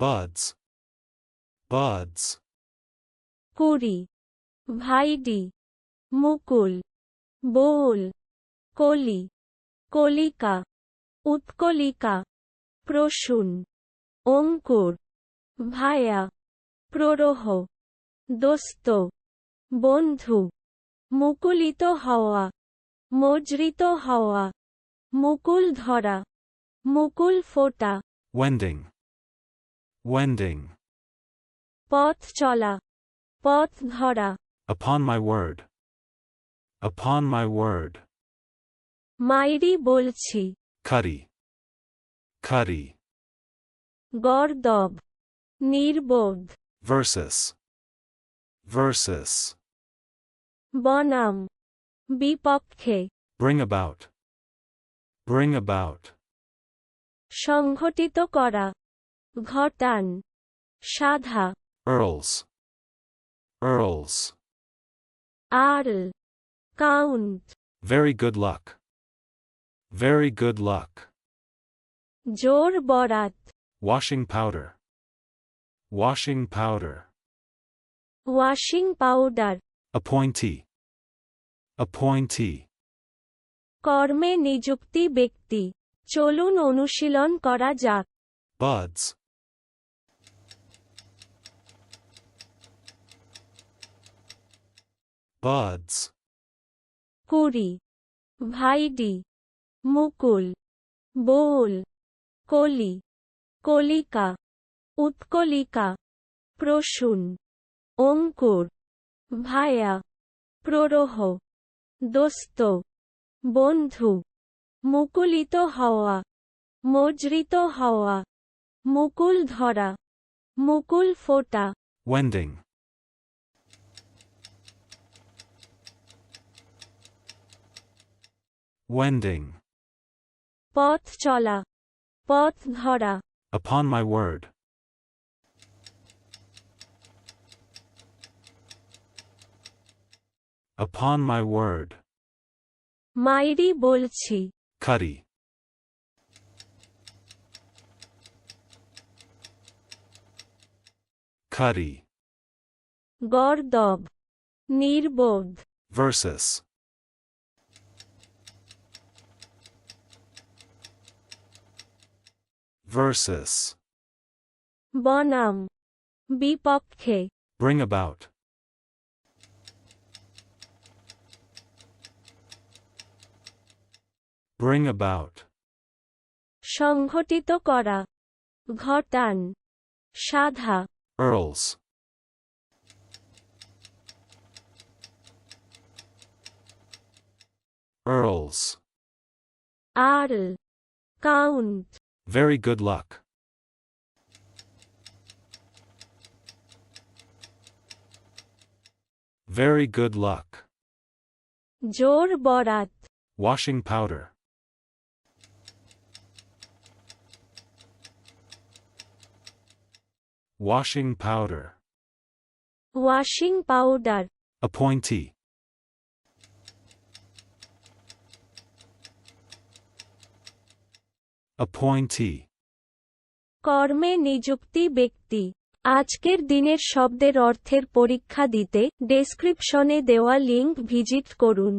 buds, buds, কুড়ি ভাইডি মুকুল বোল কলি কলিকা উৎকলিকা প্রসূন অঙ্কুর ভায়া প্ররোহ দোস্ত বন্ধু মুকুলিত হওয়া মজরিত হওয়া মুকুল ধরা মুকুল ফোটা। Wending, wending, পথ চলা পথ ধরা upon my word, upon my word, মাইরি বলছি cuddy, cuddy, গর্দব নির্বোধ versus, versus, বনাম বিপক্ষে bring about, bring about, সংঘটিত করা ঘটান সাধা earls, earls, earl count very good luck, very good luck, জোর বরাত washing powder, washing powder, washing powder appointee, appointee, কর্মে নিযুক্তি ব্যক্তি চলুন অনুশীলন করা যাক buds, buds, কুড়ি ভাইডি মুকুল বোল কলি কলিকা উৎকলিকা প্রসূন অঙ্কুর ভায়া প্ররোহ দোস্ত বন্ধু মুকুলিত হওয়া মজরিত হওয়া মুকুল ধরা মুকুল ফোটা। Wending, wending, পথ চলা পথ ধরা upon my word, upon my word, মাইরি বলছি cuddy, cuddy, গর্দব নির্বোধ versus, versus, বনাম বিপক্ষে bring about, bring about, সংঘটিত করা ঘটান সাধা earls, earls, earl count very good luck, very good luck, জোর বরাত washing powder, washing powder, washing powder appointee, Appointee, কর্মে নিযুক্তি ব্যক্তি। আজকের দিনের শব্দের অর্থের পরীক্ষা দিতে ডেসক্রিপশনে দেওয়া লিঙ্ক ভিজিট করুন।